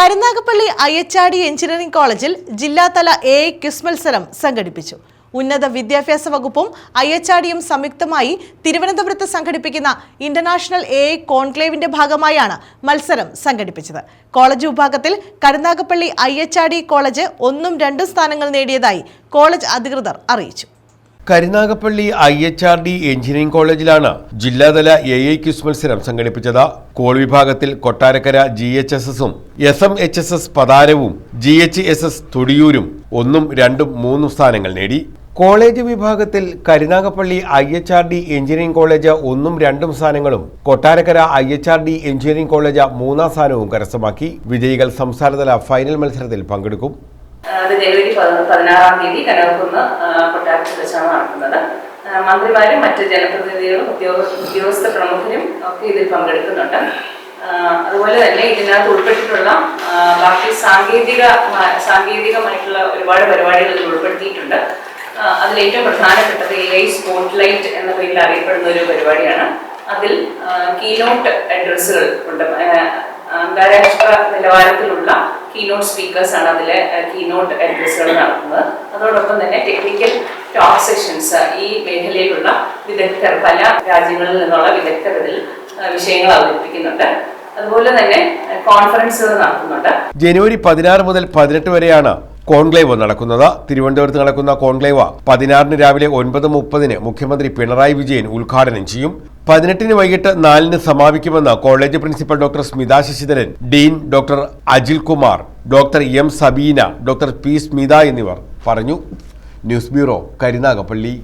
Karunagappally അയ്യച്ചാടി engineering കോളേജിൽ ജില്ലാതല A quiz മത്സരം സംഘടിപ്പിച്ചു. ഉന്നത വിദ്യാഭ്യാസ വകുപ്പും അയ്യച്ചാടിയും സംയുക്തമായി തിരുവനന്തപുരത്ത് സംഘടിപ്പിക്കുന്ന ഇന്റർനാഷണൽ എ കോൺക്ലേവിന്റെ ഭാഗമായാണ് മത്സരം സംഘടിപ്പിച്ചത്. കോളേജ് വിഭാഗത്തിൽ കരുനാഗപ്പള്ളി അയ്യച്ചാടി കോളേജ് ഒന്നും രണ്ടും സ്ഥാനങ്ങൾ നേടിയതായി കോളേജ് അധികൃതർ അറിയിച്ചു. Karunagappally I H R D engineering കോളേജിലാണ് ജില്ലാതല എ ഐ ക്യൂസ് മത്സരം സംഘടിപ്പിച്ചത്. കോൾ വിഭാഗത്തിൽ കൊട്ടാരക്കര ജി എച്ച് എസ് എസും S M H S S പതാരവും G H S S തുടിയൂരും ഒന്നും രണ്ടും മൂന്നും സ്ഥാനങ്ങൾ നേടി. കോളേജ് വിഭാഗത്തിൽ Karunagappally I H R D engineering college ഒന്നും രണ്ടും സ്ഥാനങ്ങളും Kottarakkara I H R D engineering college മൂന്നാം സ്ഥാനവും കരസ്ഥമാക്കി. വിജയികൾ സംസ്ഥാനതല ഫൈനൽ മത്സരത്തിൽ പങ്കെടുക്കും. അത് ജനുവരി പതി- പതിനാറാം തീയതി കനകക്കുന്ന് കൊട്ടാരത്തിൽ വെച്ചാണ് നടക്കുന്നത്. മന്ത്രിമാരും മറ്റ് ജനപ്രതിനിധികളും ഉദ്യോഗ ഉദ്യോഗസ്ഥ പ്രമുഖരും ഒക്കെ ഇതിൽ പങ്കെടുക്കുന്നുണ്ട്. അതുപോലെ തന്നെ ഇതിനകത്ത് ഉൾപ്പെട്ടിട്ടുള്ള ബാക്കി സാങ്കേതിക സാങ്കേതികമായിട്ടുള്ള ഒരുപാട് പരിപാടികൾ ഇതിൽ ഉൾപ്പെടുത്തിയിട്ടുണ്ട്. അതിലേറ്റവും പ്രധാനപ്പെട്ടത് എ ഐ സ്പോട്ട് ലൈറ്റ് എന്ന പേരിൽ അറിയപ്പെടുന്ന ഒരു പരിപാടിയാണ്. അതിൽ കീനോട്ട് അഡ്രസ്സുകൾ ഉണ്ട്. അന്താരാഷ്ട്ര നിലവാരത്തിലുള്ള കീനോട്ട് സ്പീക്കേഴ്സ് ആണ് അതിലെ കീനോട്ട് അഡ്രസ്സുകൾ നടത്തുന്നത്. അതോടൊപ്പം തന്നെ ടെക്നിക്കൽ ടോക്ക് സെഷൻസ് ഈ മേഖലയിലുള്ള വിദഗ്ധർ പല രാജ്യങ്ങളിൽ നിന്നുള്ള വിദഗ്ധർ ഇതിൽ വിഷയങ്ങൾ അവതരിപ്പിക്കുന്നുണ്ട്. അതുപോലെ തന്നെ കോൺഫറൻസുകൾ നടത്തുന്നുണ്ട്. ജനുവരി പതിനാറ് മുതൽ പതിനെട്ട് വരെയാണ് കോൺക്ലേവ് നടക്കുന്നത്. തിരുവനന്തപുരത്ത് നടക്കുന്ന കോൺക്ലേവ് പതിനാറിന് രാവിലെ ഒൻപത് മുപ്പതിന് മുഖ്യമന്ത്രി പിണറായി വിജയൻ ഉദ്ഘാടനം ചെയ്യും. പതിനെട്ടിന് വൈകിട്ട് നാലിന് സമാപിക്കുമെന്ന് college principal doctor Smitha Sasidharan dean doctor Ajil Kumar doctor M Sabeena doctor P Smitha എന്നിവർ പറഞ്ഞു. News bureau Karunagappally.